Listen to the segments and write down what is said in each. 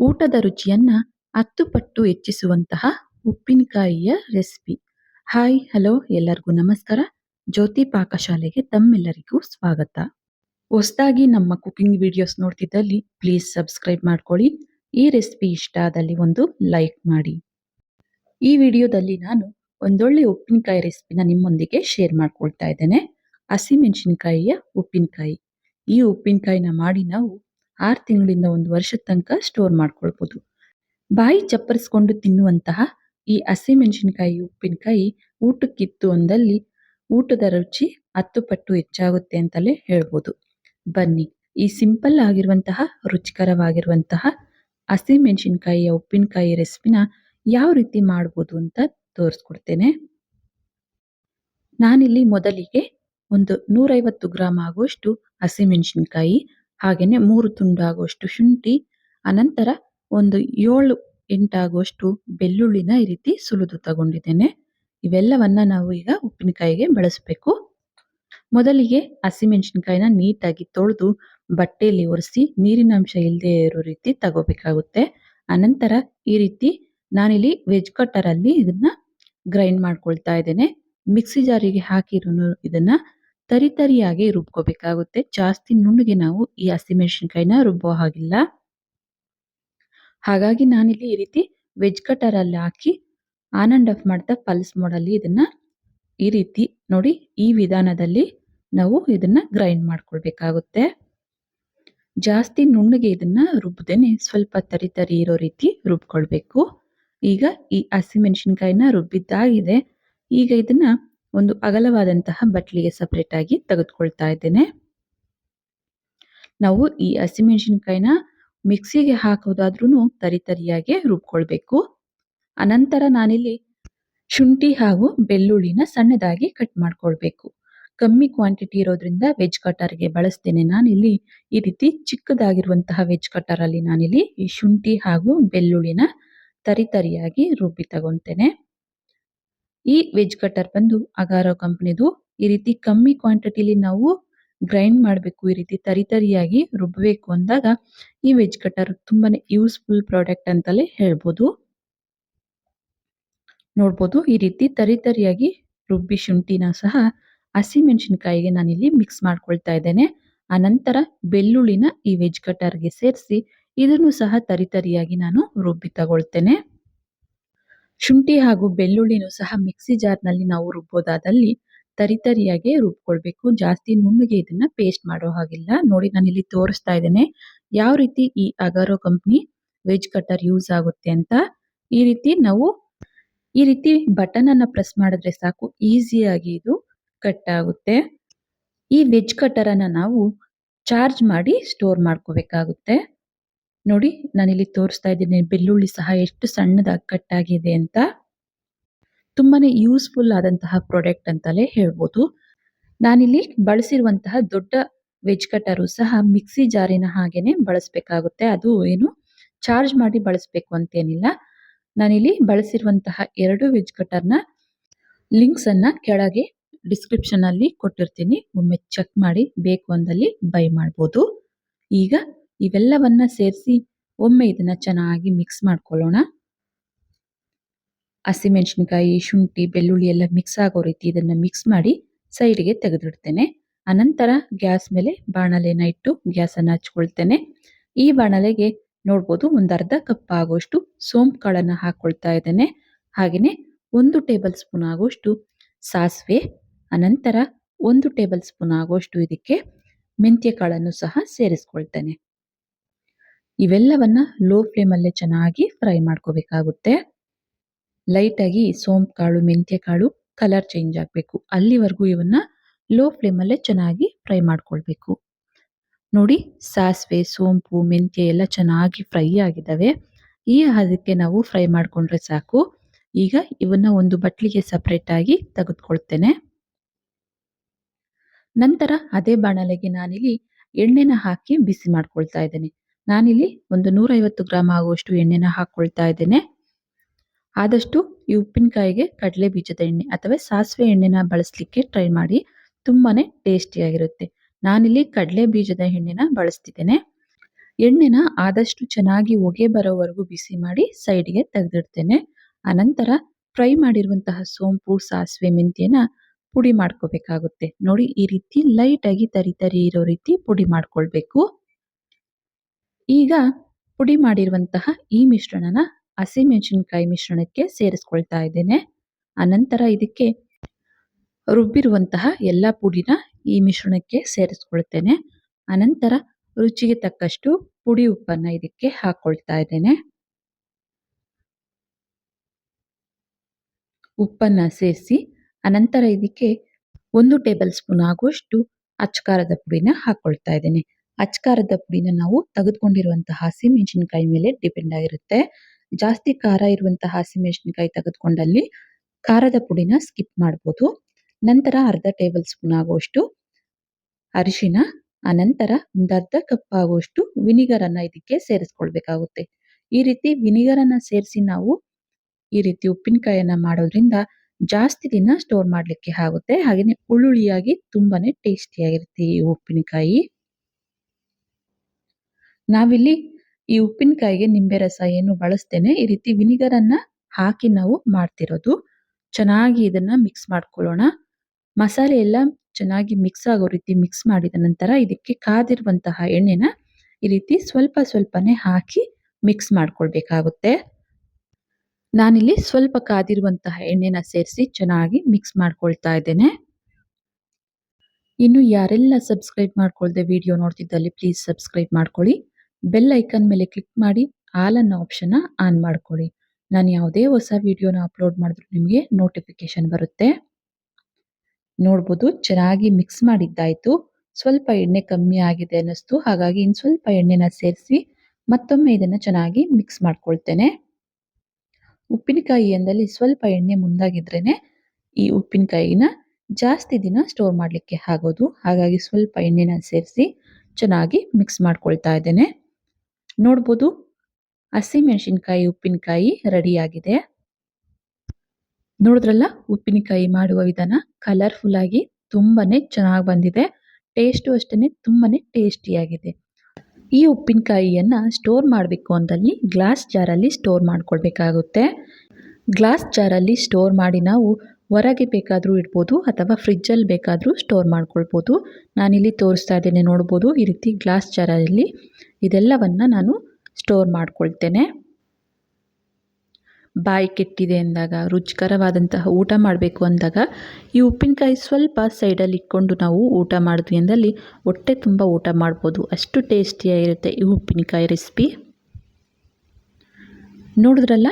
ಊಟದ ರುಚಿಯನ್ನ ಹತ್ತು ಪಟ್ಟು ಹೆಚ್ಚಿಸುವಂತಹ ಉಪ್ಪಿನಕಾಯಿಯ ರೆಸಿಪಿ. ಹಾಯ್, ಹಲೋ, ಎಲ್ಲರಿಗೂ ನಮಸ್ಕಾರ. ಜ್ಯೋತಿ ಪಾಕಶಾಲೆಗೆ ತಮ್ಮೆಲ್ಲರಿಗೂ ಸ್ವಾಗತ. ಹೊಸದಾಗಿ ನಮ್ಮ ಕುಕಿಂಗ್ ವಿಡಿಯೋಸ್ ನೋಡ್ತಿದ್ದಲ್ಲಿ ಪ್ಲೀಸ್ ಸಬ್ಸ್ಕ್ರೈಬ್ ಮಾಡ್ಕೊಳ್ಳಿ. ಈ ರೆಸಿಪಿ ಇಷ್ಟ ಆದಲ್ಲಿ ಒಂದು ಲೈಕ್ ಮಾಡಿ. ಈ ವಿಡಿಯೋದಲ್ಲಿ ನಾನು ಒಂದೊಳ್ಳೆ ಉಪ್ಪಿನಕಾಯಿ ರೆಸಿಪಿನ ನಿಮ್ಮೊಂದಿಗೆ ಶೇರ್ ಮಾಡ್ಕೊಳ್ತಾ ಇದ್ದೇನೆ. ಹಸಿಮೆಣಸಿನಕಾಯಿಯ ಉಪ್ಪಿನಕಾಯಿ. ಈ ಉಪ್ಪಿನಕಾಯಿನ ಮಾಡಿ ನಾವು ಆರು ತಿಂಗಳಿಂದ ಒಂದು ವರ್ಷದ ತನಕ ಸ್ಟೋರ್ ಮಾಡ್ಕೊಳ್ಬೋದು. ಬಾಯಿ ಚಪ್ಪರಿಸ್ಕೊಂಡು ತಿನ್ನುವಂತಹ ಈ ಹಸಿಮೆಣಸಿನಕಾಯಿ ಉಪ್ಪಿನಕಾಯಿ ಊಟಕ್ಕಿತ್ತು ಅಂದಲ್ಲಿ ಊಟದ ರುಚಿ ಹತ್ತು ಪಟ್ಟು ಹೆಚ್ಚಾಗುತ್ತೆ ಅಂತಲೇ ಹೇಳ್ಬೋದು. ಬನ್ನಿ, ಈ ಸಿಂಪಲ್ ಆಗಿರುವಂತಹ, ರುಚಿಕರವಾಗಿರುವಂತಹ ಹಸಿಮೆಣಸಿನಕಾಯಿಯ ಉಪ್ಪಿನಕಾಯಿ ರೆಸಿಪಿನ ಯಾವ ರೀತಿ ಮಾಡ್ಬೋದು ಅಂತ ತೋರಿಸ್ಕೊಡ್ತೇನೆ. ನಾನಿಲ್ಲಿ ಮೊದಲಿಗೆ ಒಂದು ನೂರೈವತ್ತು ಗ್ರಾಮ್ ಆಗುವಷ್ಟು ಹಸಿಮೆಣಸಿನಕಾಯಿ ಹಾಗೆಯೇ ಮೂರು ತುಂಡಾಗುವಷ್ಟು ಶುಂಠಿ, ಅನಂತರ ಒಂದು ಏಳು ಎಂಟಾಗುವಷ್ಟು ಬೆಳ್ಳುಳ್ಳಿನ ಈ ರೀತಿ ಸುಲಿದು ತಗೊಂಡಿದ್ದೇನೆ. ಇವೆಲ್ಲವನ್ನ ನಾವು ಈಗ ಉಪ್ಪಿನಕಾಯಿಗೆ ಬಳಸಬೇಕು. ಮೊದಲಿಗೆ ಹಸಿಮೆಣಸಿನಕಾಯಿನ ನೀಟಾಗಿ ತೊಳೆದು ಬಟ್ಟೆಯಲ್ಲಿ ಒರೆಸಿ ನೀರಿನ ಅಂಶ ಇಲ್ಲದೆ ಇರೋ ರೀತಿ ತಗೋಬೇಕಾಗುತ್ತೆ. ಅನಂತರ ಈ ರೀತಿ ನಾನಿಲ್ಲಿ ವೆಜ್ ಕಟ್ಟರಲ್ಲಿ ಇದನ್ನ ಗ್ರೈಂಡ್ ಮಾಡ್ಕೊಳ್ತಾ ಇದ್ದೇನೆ. ಮಿಕ್ಸಿ ಜಾರಿಗೆ ಹಾಕಿರೂ ಇದನ್ನ ತರಿತರಿಯಾಗಿ ರುಬ್ಕೋಬೇಕಾಗುತ್ತೆ. ಜಾಸ್ತಿ ನುಣ್ಣಗೆ ನಾವು ಈ ಹಸಿಮೆಣಸಿನಕಾಯಿನ ರುಬ್ಬೋ ಹಾಗಿಲ್ಲ. ಹಾಗಾಗಿ ನಾನಿಲ್ಲಿ ಈ ರೀತಿ ವೆಜ್ ಕಟರ್ ಅಲ್ಲಿ ಹಾಕಿ ಆನ್ ಆಫ್ ಮಾಡ್ತಾ ಪಲ್ಸ್ ಮೋಡಲ್ಲಿ ಇದನ್ನ ಈ ರೀತಿ ನೋಡಿ ಈ ವಿಧಾನದಲ್ಲಿ ನಾವು ಇದನ್ನ ಗ್ರೈಂಡ್ ಮಾಡ್ಕೊಳ್ಬೇಕಾಗುತ್ತೆ. ಜಾಸ್ತಿ ನುಣ್ಣಗೆ ಇದನ್ನ ರುಬ್ಬದೇನೆ ಸ್ವಲ್ಪ ತರಿ ತರಿ ಇರೋ ರೀತಿ ರುಬ್ಕೊಳ್ಬೇಕು. ಈಗ ಈ ಹಸಿಮೆಣಸಿನಕಾಯಿನ ರುಬ್ಬಿದ್ದಾಗಿದೆ. ಈಗ ಇದನ್ನ ಒಂದು ಅಗಲವಾದಂತಹ ಬಟ್ಲಿಗೆ ಸಪ್ರೇಟ್ ಆಗಿ ತೆಗೆದುಕೊಳ್ತಾ ಇದ್ದೇನೆ. ನಾವು ಈ ಹಸಿಮೆಣಸಿನಕಾಯಿನ ಮಿಕ್ಸಿಗೆ ಹಾಕೋದಾದ್ರೂ ತರಿ ತರಿಯಾಗಿ ರುಬ್ಕೊಳ್ಬೇಕು. ಅನಂತರ ನಾನಿಲ್ಲಿ ಶುಂಠಿ ಹಾಗೂ ಬೆಳ್ಳುಳ್ಳಿನ ಸಣ್ಣದಾಗಿ ಕಟ್ ಮಾಡ್ಕೊಳ್ಬೇಕು. ಕಮ್ಮಿ ಕ್ವಾಂಟಿಟಿ ಇರೋದ್ರಿಂದ ವೆಜ್ ಕಟರ್ಗೆ ಬಳಸ್ತೇನೆ. ನಾನಿಲ್ಲಿ ಈ ರೀತಿ ಚಿಕ್ಕದಾಗಿರುವಂತಹ ವೆಜ್ ಕಟರಲ್ಲಿ ನಾನಿಲ್ಲಿ ಈ ಶುಂಠಿ ಹಾಗೂ ಬೆಳ್ಳುಳ್ಳಿನ ತರಿತರಿಯಾಗಿ ರುಬ್ಬಿ ತಗೊಂತೇನೆ. ಈ ವೆಜ್ ಕಟರ್ ಬಂದು ಅಗಾರೋ ಕಂಪನಿದು ಈ ರೀತಿ ಕಮ್ಮಿ ಕ್ವಾಂಟಿಟಿಲಿ ನಾವು ಗ್ರೈಂಡ್ ಮಾಡಬೇಕು, ಈ ರೀತಿ ತರಿ ತರಿಯಾಗಿ ರುಬ್ಬಬೇಕು ಅಂದಾಗ ಈ ವೆಜ್ ಕಟರ್ ತುಂಬಾನೇ ಯೂಸ್ಫುಲ್ ಪ್ರಾಡಕ್ಟ್ ಅಂತಲೇ ಹೇಳ್ಬೋದು. ನೋಡ್ಬೋದು, ಈ ರೀತಿ ತರಿ ತರಿಯಾಗಿ ರುಬ್ಬಿ ಶುಂಠಿನ ಸಹ ಹಸಿಮೆಣಸಿನಕಾಯಿಗೆ ನಾನಿಲ್ಲಿ ಮಿಕ್ಸ್ ಮಾಡ್ಕೊಳ್ತಾ ಇದ್ದೇನೆ. ಆನಂತರ ಬೆಳ್ಳುಳ್ಳಿನ ಈ ವೆಜ್ ಕಟರ್ಗೆ ಸೇರಿಸಿ ಇದನ್ನು ಸಹ ತರಿ ತರಿಯಾಗಿ ನಾನು ರುಬ್ಬಿ ತಗೊಳ್ತೇನೆ. ಶುಂಠಿ ಹಾಗೂ ಬೆಳ್ಳುಳ್ಳಿನೂ ಸಹ ಮಿಕ್ಸಿ ಜಾರ್ನಲ್ಲಿ ನಾವು ರುಬ್ಬೋದಾದಲ್ಲಿ ತರಿತರಿಯಾಗಿ ರುಬ್ಕೊಳ್ಬೇಕು. ಜಾಸ್ತಿ ನುಣ್ಣಗೆ ಇದನ್ನ ಪೇಸ್ಟ್ ಮಾಡೋ ಹಾಗಿಲ್ಲ. ನೋಡಿ ನಾನು ಇಲ್ಲಿ ತೋರಿಸ್ತಾ ಇದ್ದೇನೆ. ಯಾವ ರೀತಿ ಈ Agaro company veg cutter use ಆಗುತ್ತೆ ಅಂತ ಈ ರೀತಿ ನಾವು ಈ ರೀತಿ ಬಟನ್ ಅನ್ನ ಪ್ರೆಸ್ ಮಾಡಿದ್ರೆ ಸಾಕು. ಈಸಿಯಾಗಿ ಇದು ಕಟ್ ಆಗುತ್ತೆ. ಈ ವೆಜ್ ಕಟರ್ ಅನ್ನ ನಾವು ಚಾರ್ಜ್ ಮಾಡಿ ಸ್ಟೋರ್ ಮಾಡ್ಕೋಬೇಕಾಗುತ್ತೆ. ನೋಡಿ, ನಾನಿಲ್ಲಿ ತೋರಿಸ್ತಾ ಇದ್ದೀನಿ, ಬೆಳ್ಳುಳ್ಳಿ ಸಹ ಎಷ್ಟು ಸಣ್ಣದಾಗಿ ಕಟ್ ಆಗಿದೆ ಅಂತ. ತುಂಬಾನೇ ಯೂಸ್ಫುಲ್ ಆದಂತಹ ಪ್ರಾಡಕ್ಟ್ ಅಂತಲೇ ಹೇಳ್ಬೋದು. ನಾನಿಲ್ಲಿ ಬಳಸಿರುವಂತಹ ದೊಡ್ಡ ವೆಜ್ ಕಟರು ಸಹ ಮಿಕ್ಸಿ ಜಾರಿನ ಹಾಗೇನೆ ಬಳಸಬೇಕಾಗುತ್ತೆ. ಅದು ಏನು ಚಾರ್ಜ್ ಮಾಡಿ ಬಳಸಬೇಕು ಅಂತೇನಿಲ್ಲ. ನಾನಿಲ್ಲಿ ಬಳಸಿರುವಂತಹ ಎರಡು ವೆಜ್ ಕಟರ್ನ ಲಿಂಕ್ಸ್ ಅನ್ನ ಕೆಳಗೆ ಡಿಸ್ಕ್ರಿಪ್ಷನ್ ಅಲ್ಲಿ ಕೊಟ್ಟಿರ್ತೀನಿ. ಒಮ್ಮೆ ಚೆಕ್ ಮಾಡಿ, ಬೇಕು ಅಂದಲ್ಲಿ ಬೈ ಮಾಡ್ಬೋದು. ಈಗ ಇವೆಲ್ಲವನ್ನ ಸೇರಿಸಿ ಒಮ್ಮೆ ಇದನ್ನ ಚೆನ್ನಾಗಿ ಮಿಕ್ಸ್ ಮಾಡ್ಕೊಳ್ಳೋಣ. ಹಸಿಮೆಣಸಿನಕಾಯಿ, ಶುಂಠಿ, ಬೆಳ್ಳುಳ್ಳಿ ಎಲ್ಲ ಮಿಕ್ಸ್ ಆಗೋ ರೀತಿ ಇದನ್ನು ಮಿಕ್ಸ್ ಮಾಡಿ ಸೈಡ್ಗೆ ತೆಗೆದಿಡ್ತೇನೆ. ಅನಂತರ ಗ್ಯಾಸ್ ಮೇಲೆ ಬಾಣಲೆನ ಇಟ್ಟು ಗ್ಯಾಸನ್ನು ಹಚ್ಕೊಳ್ತೇನೆ. ಈ ಬಾಣಲೆಗೆ ನೋಡ್ಬೋದು ಒಂದು ಅರ್ಧ ಕಪ್ ಆಗೋಷ್ಟು ಸೋಂಪು ಕಾಳನ್ನು ಹಾಕ್ಕೊಳ್ತಾ ಇದ್ದೇನೆ. ಹಾಗೆಯೇ ಒಂದು ಟೇಬಲ್ ಸ್ಪೂನ್ ಆಗೋಷ್ಟು ಸಾಸಿವೆ, ಅನಂತರ ಒಂದು ಟೇಬಲ್ ಸ್ಪೂನ್ ಆಗೋಷ್ಟು ಇದಕ್ಕೆ ಮೆಂತ್ಯ ಕಾಳನ್ನು ಸಹ ಸೇರಿಸ್ಕೊಳ್ತೇನೆ. ಇವೆಲ್ಲವನ್ನ ಲೋ ಫ್ಲೇಮಲ್ಲೇ ಚೆನ್ನಾಗಿ ಫ್ರೈ ಮಾಡ್ಕೋಬೇಕಾಗುತ್ತೆ. ಲೈಟಾಗಿ ಸೋಂಪು ಕಾಳು, ಮೆಂತ್ಯ ಕಾಳು ಕಲರ್ ಚೇಂಜ್ ಆಗಬೇಕು. ಅಲ್ಲಿವರೆಗೂ ಇವನ್ನ ಲೋ ಫ್ಲೇಮಲ್ಲೇ ಚೆನ್ನಾಗಿ ಫ್ರೈ ಮಾಡ್ಕೊಳ್ಬೇಕು. ನೋಡಿ, ಸಾಸಿವೆ, ಸೋಂಪು, ಮೆಂತ್ಯ ಎಲ್ಲ ಚೆನ್ನಾಗಿ ಫ್ರೈ ಆಗಿದ್ದಾವೆ. ಈ ಅದಕ್ಕೆ ನಾವು ಫ್ರೈ ಮಾಡಿಕೊಂಡ್ರೆ ಸಾಕು. ಈಗ ಇವನ್ನ ಒಂದು ಬಟ್ಲಿಗೆ ಸಪ್ರೇಟಾಗಿ ತೆಗೆದುಕೊಳ್ತೇನೆ. ನಂತರ ಅದೇ ಬಾಣಲೆಗೆ ನಾನಿಲ್ಲಿ ಎಣ್ಣೆನ ಹಾಕಿ ಬಿಸಿ ಮಾಡ್ಕೊಳ್ತಾ ಇದ್ದೇನೆ. ನಾನಿಲ್ಲಿ ಒಂದು ನೂರೈವತ್ತು ಗ್ರಾಮ್ ಆಗುವಷ್ಟು ಎಣ್ಣೆನ ಹಾಕ್ಕೊಳ್ತಾ ಇದ್ದೇನೆ. ಆದಷ್ಟು ಈ ಉಪ್ಪಿನಕಾಯಿಗೆ ಕಡಲೆ ಬೀಜದ ಎಣ್ಣೆ ಅಥವಾ ಸಾಸಿವೆ ಎಣ್ಣೆನ ಬಳಸಲಿಕ್ಕೆ ಟ್ರೈ ಮಾಡಿ ತುಂಬಾ ಟೇಸ್ಟಿಯಾಗಿರುತ್ತೆ. ನಾನಿಲ್ಲಿ ಕಡಲೆ ಬೀಜದ ಎಣ್ಣೆನ ಬಳಸ್ತಿದ್ದೇನೆ. ಎಣ್ಣೆನ ಆದಷ್ಟು ಚೆನ್ನಾಗಿ ಹೊಗೆ ಬರೋವರೆಗೂ ಬಿಸಿ ಮಾಡಿ ಸೈಡ್ಗೆ ತೆಗೆದಿಡ್ತೇನೆ. ಅನಂತರ ಫ್ರೈ ಮಾಡಿರುವಂತಹ ಸೋಂಪು, ಸಾಸಿವೆ, ಮೆಂತ್ಯನ ಪುಡಿ ಮಾಡ್ಕೋಬೇಕಾಗುತ್ತೆ. ನೋಡಿ, ಈ ರೀತಿ ಲೈಟಾಗಿ ತರಿ ತರಿ ಇರೋ ರೀತಿ ಪುಡಿ ಮಾಡ್ಕೊಳ್ಬೇಕು. ಈಗ ಪುಡಿ ಮಾಡಿರುವಂತಹ ಈ ಮಿಶ್ರಣನ ಹಸಿಮೆಣಸಿನಕಾಯಿ ಮಿಶ್ರಣಕ್ಕೆ ಸೇರಿಸ್ಕೊಳ್ತಾ ಇದ್ದೇನೆ. ಅನಂತರ ಇದಕ್ಕೆ ರುಬ್ಬಿರುವಂತಹ ಎಲ್ಲ ಪುಡಿನ ಈ ಮಿಶ್ರಣಕ್ಕೆ ಸೇರಿಸ್ಕೊಳ್ತೇನೆ. ಅನಂತರ ರುಚಿಗೆ ತಕ್ಕಷ್ಟು ಪುಡಿ ಉಪ್ಪನ್ನ ಇದಕ್ಕೆ ಹಾಕ್ಕೊಳ್ತಾ ಇದ್ದೇನೆ. ಉಪ್ಪನ್ನ ಸೇರಿಸಿ ಅನಂತರ ಇದಕ್ಕೆ ಒಂದು ಟೇಬಲ್ ಸ್ಪೂನ್ ಆಗುವಷ್ಟು ಅಚ್ಚಕಾರದ ಪುಡಿನ ಹಾಕ್ಕೊಳ್ತಾ ಇದ್ದೇನೆ. ಅಚ್ಕಾರದ ಪುಡಿನ ನಾವು ತೆಗೆದುಕೊಂಡಿರುವಂತಹ ಹಸಿಮೆಣಸಿನಕಾಯಿ ಮೇಲೆ ಡಿಪೆಂಡ್ ಆಗಿರುತ್ತೆ. ಜಾಸ್ತಿ ಖಾರ ಇರುವಂತಹ ಹಸಿಮೆಣಸಿನಕಾಯಿ ತೆಗೆದುಕೊಂಡಲ್ಲಿ ಖಾರದ ಪುಡಿನ ಸ್ಕಿಪ್ ಮಾಡ್ಬೋದು. ನಂತರ ಅರ್ಧ ಟೇಬಲ್ ಸ್ಪೂನ್ ಆಗುವಷ್ಟು ಅರಿಶಿನ, ಅನಂತರ ಒಂದು ಅರ್ಧ ಕಪ್ ಆಗುವಷ್ಟು ವಿನಿಗರ್ ಅನ್ನ ಇದಕ್ಕೆ ಸೇರಿಸ್ಕೊಳ್ಬೇಕಾಗುತ್ತೆ. ಈ ರೀತಿ ವಿನಿಗರ್ ಅನ್ನ ಸೇರಿಸಿ ನಾವು ಈ ರೀತಿ ಉಪ್ಪಿನಕಾಯಿಯನ್ನ ಮಾಡೋದ್ರಿಂದ ಜಾಸ್ತಿ ದಿನ ಸ್ಟೋರ್ ಮಾಡಲಿಕ್ಕೆ ಆಗುತ್ತೆ. ಹಾಗೇನೆ ಉಳ್ಳುಳ್ಳಿಯಾಗಿ ತುಂಬಾನೇ ಟೇಸ್ಟಿಯಾಗಿರುತ್ತೆ ಈ ಉಪ್ಪಿನಕಾಯಿ. ನಾವಿಲ್ಲಿ ಈ ಉಪ್ಪಿನಕಾಯಿಗೆ ನಿಂಬೆ ರಸ ಏನು ಬಳಸ್ತೇನೆ, ಈ ರೀತಿ ವಿನಿಗರ್ ಅನ್ನ ಹಾಕಿ ನಾವು ಮಾಡ್ತಿರೋದು. ಚೆನ್ನಾಗಿ ಇದನ್ನ ಮಿಕ್ಸ್ ಮಾಡ್ಕೊಳ್ಳೋಣ. ಮಸಾಲೆ ಎಲ್ಲ ಚೆನ್ನಾಗಿ ಮಿಕ್ಸ್ ಆಗೋ ರೀತಿ ಮಿಕ್ಸ್ ಮಾಡಿದ ನಂತರ ಇದಕ್ಕೆ ಕಾದಿರುವಂತಹ ಎಣ್ಣೆನ ಈ ರೀತಿ ಸ್ವಲ್ಪ ಸ್ವಲ್ಪನೇ ಹಾಕಿ ಮಿಕ್ಸ್ ಮಾಡ್ಕೊಳ್ಬೇಕಾಗುತ್ತೆ. ನಾನಿಲ್ಲಿ ಸ್ವಲ್ಪ ಕಾದಿರುವಂತಹ ಎಣ್ಣೆನ ಸೇರಿಸಿ ಚೆನ್ನಾಗಿ ಮಿಕ್ಸ್ ಮಾಡ್ಕೊಳ್ತಾ ಇದ್ದೇನೆ. ಇನ್ನು ಯಾರೆಲ್ಲ ಸಬ್ಸ್ಕ್ರೈಬ್ ಮಾಡ್ಕೊಳ್ದೆ ವಿಡಿಯೋ ನೋಡ್ತಿದ್ದಲ್ಲಿ ಪ್ಲೀಸ್ ಸಬ್ಸ್ಕ್ರೈಬ್ ಮಾಡ್ಕೊಳ್ಳಿ. ಬೆಲ್ ಐಕನ್ ಮೇಲೆ ಕ್ಲಿಕ್ ಮಾಡಿ ಆಲ್ ಅನ್ನೋ ಆಪ್ಷನ್ನ ಆನ್ ಮಾಡ್ಕೊಳ್ಳಿ. ನಾನು ಯಾವುದೇ ಹೊಸ ವಿಡಿಯೋನ ಅಪ್ಲೋಡ್ ಮಾಡಿದ್ರು ನಿಮಗೆ ನೋಟಿಫಿಕೇಶನ್ ಬರುತ್ತೆ. ನೋಡ್ಬೋದು, ಚೆನ್ನಾಗಿ ಮಿಕ್ಸ್ ಮಾಡಿದ್ದಾಯಿತು. ಸ್ವಲ್ಪ ಎಣ್ಣೆ ಕಮ್ಮಿ ಆಗಿದೆ ಅನ್ನಿಸ್ತು. ಹಾಗಾಗಿ ಇನ್ನು ಸ್ವಲ್ಪ ಎಣ್ಣೆನ ಸೇರಿಸಿ ಮತ್ತೊಮ್ಮೆ ಇದನ್ನು ಚೆನ್ನಾಗಿ ಮಿಕ್ಸ್ ಮಾಡ್ಕೊಳ್ತೇನೆ. ಉಪ್ಪಿನಕಾಯಿ ಎಂದಲ್ಲಿ ಸ್ವಲ್ಪ ಎಣ್ಣೆ ಮುಂದಾಗಿದ್ರೇ ಈ ಉಪ್ಪಿನಕಾಯಿನ ಜಾಸ್ತಿ ದಿನ ಸ್ಟೋರ್ ಮಾಡಲಿಕ್ಕೆ ಆಗೋದು. ಹಾಗಾಗಿ ಸ್ವಲ್ಪ ಎಣ್ಣೆನ ಸೇರಿಸಿ ಚೆನ್ನಾಗಿ ಮಿಕ್ಸ್ ಮಾಡ್ಕೊಳ್ತಾ ಇದ್ದೇನೆ. ನೋಡ್ಬೋದು. ಹಸಿಮೆಣಸಿನಕಾಯಿ, ಉಪ್ಪಿನಕಾಯಿ ರೆಡಿಯಾಗಿದೆ. ನೋಡಿದ್ರಲ್ಲ, ಉಪ್ಪಿನಕಾಯಿ ಮಾಡುವ ವಿಧಾನ ಕಲರ್ಫುಲ್ ಆಗಿ ತುಂಬಾನೇ ಚೆನ್ನಾಗಿ ಬಂದಿದೆ. ಟೇಸ್ಟು ಅಷ್ಟೇ ತುಂಬಾನೇ ಟೇಸ್ಟಿಯಾಗಿದೆ ಈ ಉಪ್ಪಿನಕಾಯಿಯನ್ನು ಸ್ಟೋರ್ ಮಾಡಬೇಕು ಅಂದಲ್ಲಿ ಗ್ಲಾಸ್ ಜಾರಲ್ಲಿ ಸ್ಟೋರ್ ಮಾಡ್ಕೊಳ್ಬೇಕಾಗುತ್ತೆ. ಗ್ಲಾಸ್ ಜಾರಲ್ಲಿ ಸ್ಟೋರ್ ಮಾಡಿ ನಾವು ಹೊರಗೆ ಬೇಕಾದರೂ ಇಡ್ಬೋದು ಅಥವಾ ಫ್ರಿಜ್ಜಲ್ಲಿ ಬೇಕಾದರೂ ಸ್ಟೋರ್ ಮಾಡ್ಕೊಳ್ಬೋದು. ನಾನಿಲ್ಲಿ ತೋರಿಸ್ತಾ ಇದ್ದೇನೆ, ನೋಡ್ಬೋದು ಈ ರೀತಿ ಗ್ಲಾಸ್ ಜಾರಲ್ಲಿ ಇದೆಲ್ಲವನ್ನು ನಾನು ಸ್ಟೋರ್ ಮಾಡ್ಕೊಳ್ತೇನೆ. ಬಾಯಿ ಕೆಟ್ಟಿದೆ ಅಂದಾಗ, ರುಚಿಕರವಾದಂತಹ ಊಟ ಮಾಡಬೇಕು ಅಂದಾಗ, ಈ ಉಪ್ಪಿನಕಾಯಿ ಸ್ವಲ್ಪ ಸೈಡಲ್ಲಿ ಇಟ್ಕೊಂಡು ನಾವು ಊಟ ಮಾಡಿದ್ವಿ ಅಂದಲ್ಲಿ ಹೊಟ್ಟೆ ತುಂಬ ಊಟ ಮಾಡ್ಬೋದು. ಅಷ್ಟು ಟೇಸ್ಟಿಯಾಗಿರುತ್ತೆ ಈ ಉಪ್ಪಿನಕಾಯಿ ರೆಸಿಪಿ ನೋಡಿದ್ರಲ್ಲ?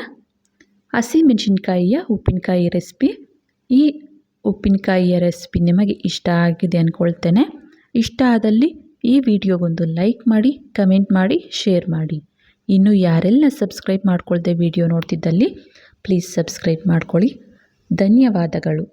ಹಸಿ ಮೆಣಸಿನ್ಕಾಯಿಯ ಉಪ್ಪಿನಕಾಯಿ ರೆಸಿಪಿ ಈ ಉಪ್ಪಿನಕಾಯಿಯ ರೆಸಿಪಿ ನಿಮಗೆ ಇಷ್ಟ ಆಗಿದೆ ಅಂದ್ಕೊಳ್ತೇನೆ ಇಷ್ಟ ಆದಲ್ಲಿ ಈ ವಿಡಿಯೋಗೊಂದು ಲೈಕ್ ಮಾಡಿ, ಕಮೆಂಟ್ ಮಾಡಿ, ಶೇರ್ ಮಾಡಿ. ಇನ್ನು ಯಾರೆಲ್ಲ ಸಬ್ಸ್ಕ್ರೈಬ್ ಮಾಡ್ಕೊಳ್ದೆ ವಿಡಿಯೋ ನೋಡ್ತಿದ್ದಲ್ಲಿ, ಪ್ಲೀಸ್ ಸಬ್ಸ್ಕ್ರೈಬ್ ಮಾಡ್ಕೊಳ್ಳಿ. ಧನ್ಯವಾದಗಳು.